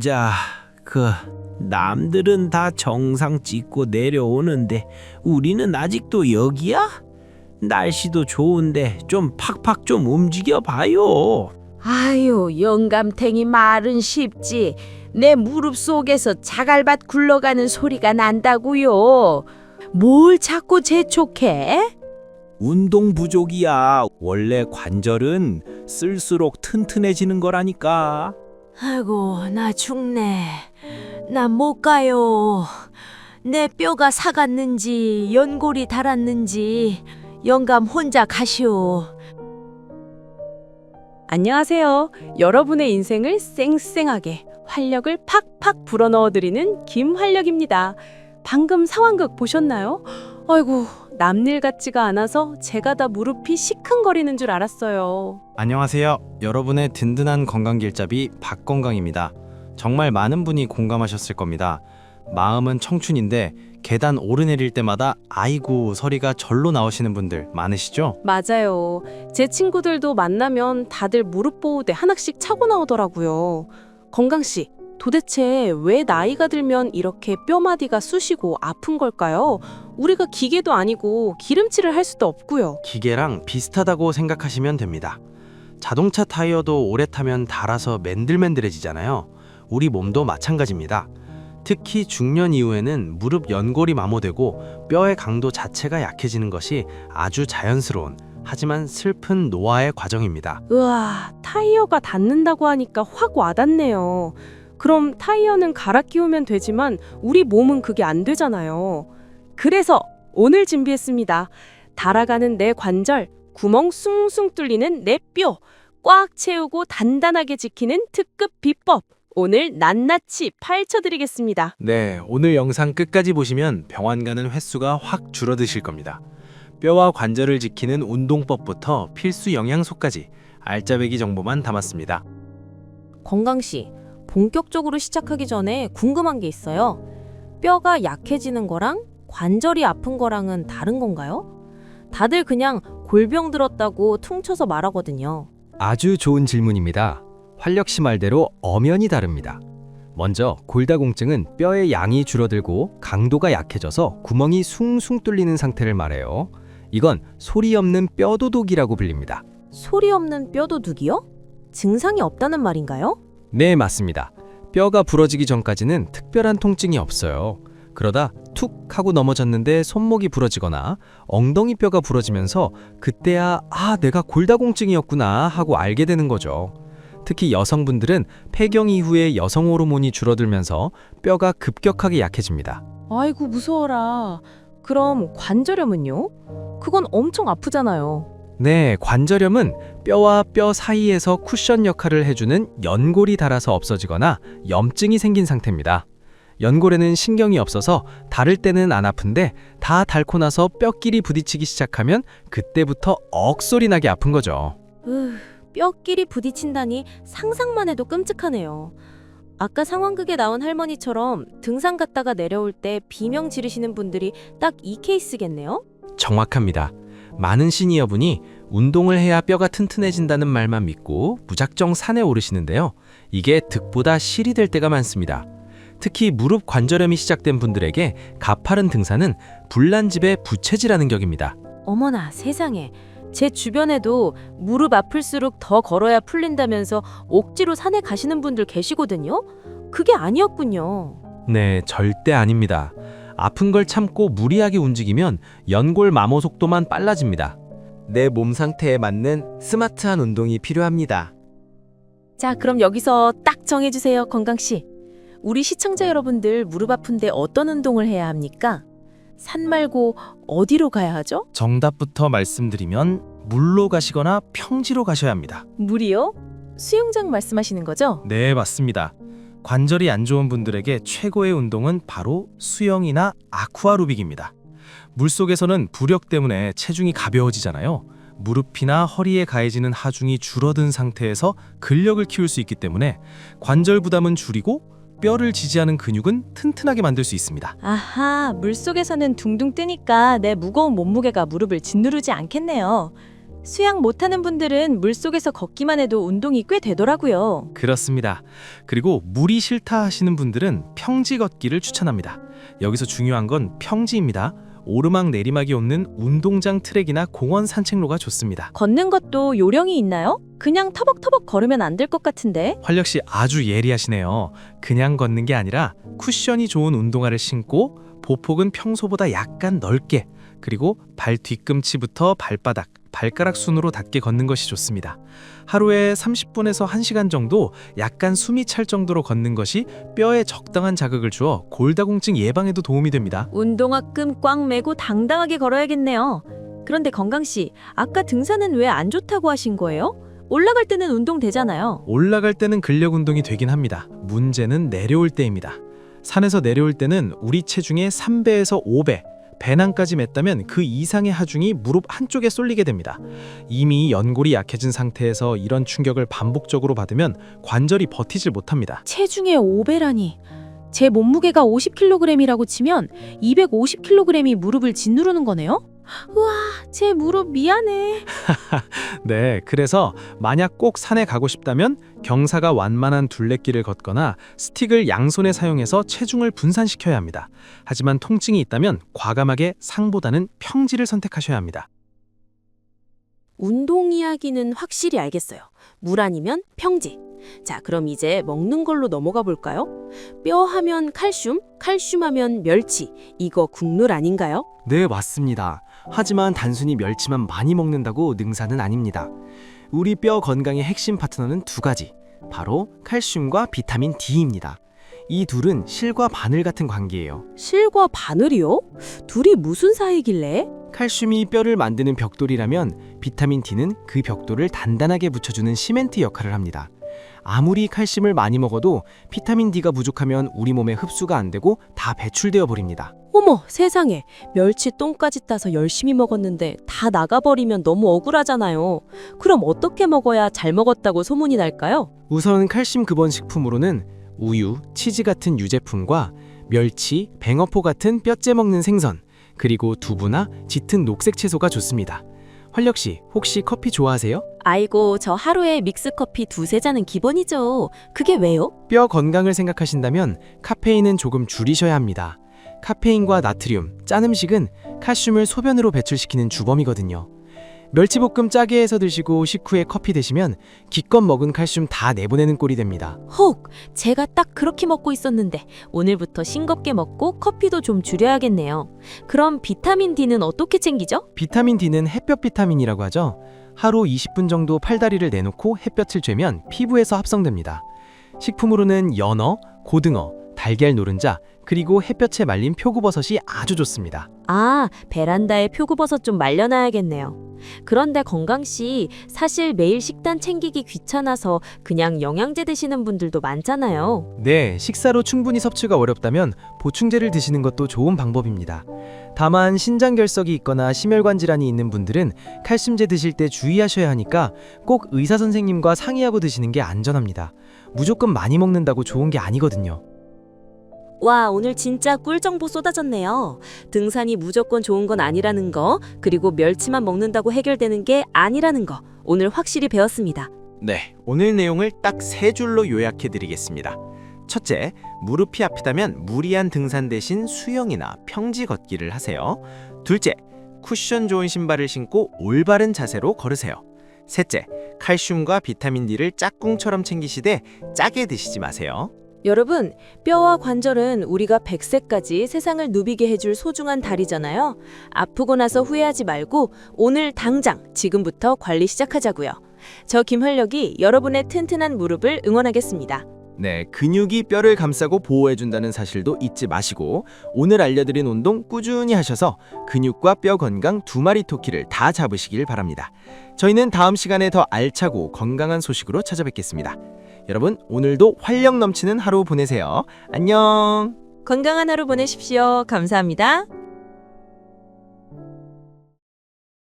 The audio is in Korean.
자, 그 남들은 다 정상 찍고 내려오는데 우리는 아직도 여기야? 날씨도 좋은데 좀 팍팍 좀 움직여 봐요. 아유, 영감탱이 말은 쉽지. 내 무릎 속에서 자갈밭 굴러가는 소리가 난다고요. 뭘 자꾸 재촉해? 운동 부족이야. 원래 관절은 쓸수록 튼튼해지는 거라니까. 아이고, 나 죽네. 나 못 가요. 내 뼈가 사갔는지 연골이 닳았는지 영감 혼자 가시오. 안녕하세요. 여러분의 인생을 쌩쌩하게 활력을 팍팍 불어넣어드리는 김활력입니다. 방금 상황극 보셨나요? 아이고, 남일 같지가 않아서 제가 다 무릎이 시큰거리는 줄 알았어요. 안녕하세요. 여러분의 든든한 건강 길잡이 박건강입니다. 정말 많은 분이 공감하셨을 겁니다. 마음은 청춘인데 계단 오르내릴 때마다 아이고 소리가 절로 나오시는 분들 많으시죠? 맞아요. 제 친구들도 만나면 다들 무릎 보호대 하나씩 차고 나오더라고요. 건강 씨, 도대체 왜 나이가 들면 이렇게 뼈마디가 쑤시고 아픈 걸까요? 우리가 기계도 아니고 기름칠을 할 수도 없고요. 기계랑 비슷하다고 생각하시면 됩니다. 자동차 타이어도 오래 타면 닳아서 맨들맨들해지잖아요. 우리 몸도 마찬가지입니다. 특히 중년 이후에는 무릎 연골이 마모되고 뼈의 강도 자체가 약해지는 것이 아주 자연스러운 하지만 슬픈 노화의 과정입니다. 으아, 타이어가 닿는다고 하니까 확 와닿네요. 그럼 타이어는 갈아 끼우면 되지만 우리 몸은 그게 안 되잖아요. 그래서 오늘 준비했습니다. 달아가는 내 관절, 구멍 숭숭 뚫리는 내 뼈, 꽉 채우고 단단하게 지키는 특급 비법. 오늘 낱낱이 파헤쳐드리겠습니다. 네, 오늘 영상 끝까지 보시면 병원 가는 횟수가 확 줄어드실 겁니다. 뼈와 관절을 지키는 운동법부터 필수 영양소까지 알짜배기 정보만 담았습니다. 건강 씨, 본격적으로 시작하기 전에 궁금한 게 있어요. 뼈가 약해지는 거랑 관절이 아픈 거랑은 다른 건가요? 다들 그냥 골병 들었다고 퉁쳐서 말하거든요. 아주 좋은 질문입니다. 활력 씨 말대로 엄연히 다릅니다. 먼저 골다공증은 뼈의 양이 줄어들고 강도가 약해져서 구멍이 숭숭 뚫리는 상태를 말해요. 이건 소리 없는 뼈도독이라고 불립니다. 소리 없는 뼈도둑이요? 증상이 없다는 말인가요? 네, 맞습니다. 뼈가 부러지기 전까지는 특별한 통증이 없어요. 그러다 툭 하고 넘어졌는데 손목이 부러지거나 엉덩이 뼈가 부러지면서 그때야 아, 내가 골다공증이었구나 하고 알게 되는 거죠. 특히 여성분들은 폐경 이후에 여성 호르몬이 줄어들면서 뼈가 급격하게 약해집니다. 아이고, 무서워라. 그럼 관절염은요? 그건 엄청 아프잖아요. 네, 관절염은 뼈와 뼈 사이에서 쿠션 역할을 해주는 연골이 닳아서 없어지거나 염증이 생긴 상태입니다. 연골에는 신경이 없어서 닳을 때는 안 아픈데 다 닳고 나서 뼈끼리 부딪히기 시작하면 그때부터 억소리 나게 아픈 거죠. 으, 뼈끼리 부딪힌다니 상상만 해도 끔찍하네요. 아까 상황극에 나온 할머니처럼 등산 갔다가 내려올 때 비명 지르시는 분들이 딱 이 케이스겠네요? 정확합니다. 많은 시니어분이 운동을 해야 뼈가 튼튼해진다는 말만 믿고 무작정 산에 오르시는데요. 이게 득보다 실이 될 때가 많습니다. 특히 무릎 관절염이 시작된 분들에게 가파른 등산은 불난집의 부채질하는 격입니다. 어머나 세상에 제 주변에도 무릎 아플수록 더 걸어야 풀린다면서 억지로 산에 가시는 분들 계시거든요. 그게 아니었군요. 네, 절대 아닙니다. 아픈 걸 참고 무리하게 움직이면 연골 마모 속도만 빨라집니다. 내 몸 상태에 맞는 스마트한 운동이 필요합니다. 자, 그럼 여기서 딱 정해주세요, 건강 씨. 우리 시청자 여러분들 무릎 아픈데 어떤 운동을 해야 합니까? 산 말고 어디로 가야 하죠? 정답부터 말씀드리면 물로 가시거나 평지로 가셔야 합니다. 물이요? 수영장 말씀하시는 거죠? 네, 맞습니다. 관절이 안 좋은 분들에게 최고의 운동은 바로 수영이나 아쿠아로빅입니다. 물속에서는 부력 때문에 체중이 가벼워지잖아요. 무릎이나 허리에 가해지는 하중이 줄어든 상태에서 근력을 키울 수 있기 때문에 관절 부담은 줄이고 뼈를 지지하는 근육은 튼튼하게 만들 수 있습니다. 아하, 물속에서는 둥둥 뜨니까 내 무거운 몸무게가 무릎을 짓누르지 않겠네요. 수영 못하는 분들은 물속에서 걷기만 해도 운동이 꽤 되더라고요. 그렇습니다. 그리고 물이 싫다 하시는 분들은 평지 걷기를 추천합니다. 여기서 중요한 건 평지입니다. 오르막 내리막이 없는 운동장 트랙이나 공원 산책로가 좋습니다. 걷는 것도 요령이 있나요? 그냥 터벅터벅 걸으면 안 될 것 같은데. 활력 씨 아주 예리하시네요. 그냥 걷는 게 아니라 쿠션이 좋은 운동화를 신고 보폭은 평소보다 약간 넓게 그리고 발 뒤꿈치부터 발바닥, 발가락 순으로 닿게 걷는 것이 좋습니다. 하루에 30분에서 1시간 정도 약간 숨이 찰 정도로 걷는 것이 뼈에 적당한 자극을 주어 골다공증 예방에도 도움이 됩니다. 운동화 끈꽉 매고 당당하게 걸어야겠네요. 그런데 건강 씨, 아까 등산은 왜 안 좋다고 하신 거예요? 올라갈 때는 운동 되잖아요. 올라갈 때는 근력 운동이 되긴 합니다. 문제는 내려올 때입니다. 산에서 내려올 때는 우리 체중의 3배에서 5배, 배낭까지 맸다면 그 이상의 하중이 무릎 한쪽에 쏠리게 됩니다. 이미 연골이 약해진 상태에서 이런 충격을 반복적으로 받으면 관절이 버티질 못합니다. 체중의 5배라니. 제 몸무게가 50kg이라고 치면 250kg이 무릎을 짓누르는 거네요? 우와, 제 무릎 미안해. 네, 그래서 만약 꼭 산에 가고 싶다면 경사가 완만한 둘레길을 걷거나 스틱을 양손에 사용해서 체중을 분산시켜야 합니다. 하지만 통증이 있다면 과감하게 상보다는 평지를 선택하셔야 합니다. 운동 이야기는 확실히 알겠어요. 물 아니면 평지. 자, 그럼 이제 먹는 걸로 넘어가 볼까요? 뼈 하면 칼슘, 칼슘 하면 멸치. 이거 국룰 아닌가요? 네, 맞습니다. 하지만 단순히 멸치만 많이 먹는다고 능사는 아닙니다. 우리 뼈 건강의 핵심 파트너는 두 가지. 바로 칼슘과 비타민 D입니다. 이 둘은 실과 바늘 같은 관계예요. 실과 바늘이요? 둘이 무슨 사이길래? 칼슘이 뼈를 만드는 벽돌이라면 비타민 D는 그 벽돌을 단단하게 붙여주는 시멘트 역할을 합니다. 아무리 칼슘을 많이 먹어도 비타민 D가 부족하면 우리 몸에 흡수가 안 되고 다 배출되어 버립니다. 어머, 세상에. 멸치 똥까지 따서 열심히 먹었는데 다 나가버리면 너무 억울하잖아요. 그럼 어떻게 먹어야 잘 먹었다고 소문이 날까요? 우선 칼슘 급원 식품으로는 우유, 치즈 같은 유제품과 멸치, 뱅어포 같은 뼈째 먹는 생선, 그리고 두부나 짙은 녹색 채소가 좋습니다. 활력 씨, 혹시 커피 좋아하세요? 아이고, 저 하루에 믹스커피 두세 잔은 기본이죠. 그게 왜요? 뼈 건강을 생각하신다면 카페인은 조금 줄이셔야 합니다. 카페인과 나트륨, 짠 음식은 칼슘을 소변으로 배출시키는 주범이거든요. 멸치볶음 짜게 해서 드시고 식후에 커피 드시면 기껏 먹은 칼슘 다 내보내는 꼴이 됩니다. 혹, 제가 딱 그렇게 먹고 있었는데 오늘부터 싱겁게 먹고 커피도 좀 줄여야겠네요. 그럼 비타민 D는 어떻게 챙기죠? 비타민 D는 햇볕 비타민이라고 하죠. 하루 20분 정도 팔다리를 내놓고 햇볕을 쬐면 피부에서 합성됩니다. 식품으로는 연어, 고등어, 달걀 노른자, 그리고 햇볕에 말린 표고버섯이 아주 좋습니다. 아, 베란다에 표고버섯 좀 말려놔야겠네요. 그런데 건강 씨, 사실 매일 식단 챙기기 귀찮아서 그냥 영양제 드시는 분들도 많잖아요. 네, 식사로 충분히 섭취가 어렵다면 보충제를 드시는 것도 좋은 방법입니다. 다만 신장 결석이 있거나 심혈관 질환이 있는 분들은 칼슘제 드실 때 주의하셔야 하니까 꼭 의사 선생님과 상의하고 드시는 게 안전합니다. 무조건 많이 먹는다고 좋은 게 아니거든요. 와, 오늘 진짜 꿀 정보 쏟아졌네요. 등산이 무조건 좋은 건 아니라는 거, 그리고 멸치만 먹는다고 해결되는 게 아니라는 거, 오늘 확실히 배웠습니다. 네, 오늘 내용을 딱 세 줄로 요약해 드리겠습니다. 첫째, 무릎이 아프다면 무리한 등산 대신 수영이나 평지 걷기를 하세요. 둘째, 쿠션 좋은 신발을 신고 올바른 자세로 걸으세요. 셋째, 칼슘과 비타민 D를 짝꿍처럼 챙기시되 짜게 드시지 마세요. 여러분, 뼈와 관절은 우리가 100세까지 세상을 누비게 해줄 소중한 다리잖아요. 아프고 나서 후회하지 말고 오늘 당장 지금부터 관리 시작하자고요. 저 김활력이 여러분의 튼튼한 무릎을 응원하겠습니다. 네, 근육이 뼈를 감싸고 보호해준다는 사실도 잊지 마시고 오늘 알려드린 운동 꾸준히 하셔서 근육과 뼈 건강 두 마리 토끼를 다 잡으시길 바랍니다. 저희는 다음 시간에 더 알차고 건강한 소식으로 찾아뵙겠습니다. 여러분 오늘도 활력 넘치는 하루 보내세요. 안녕. 건강한 하루 보내십시오. 감사합니다.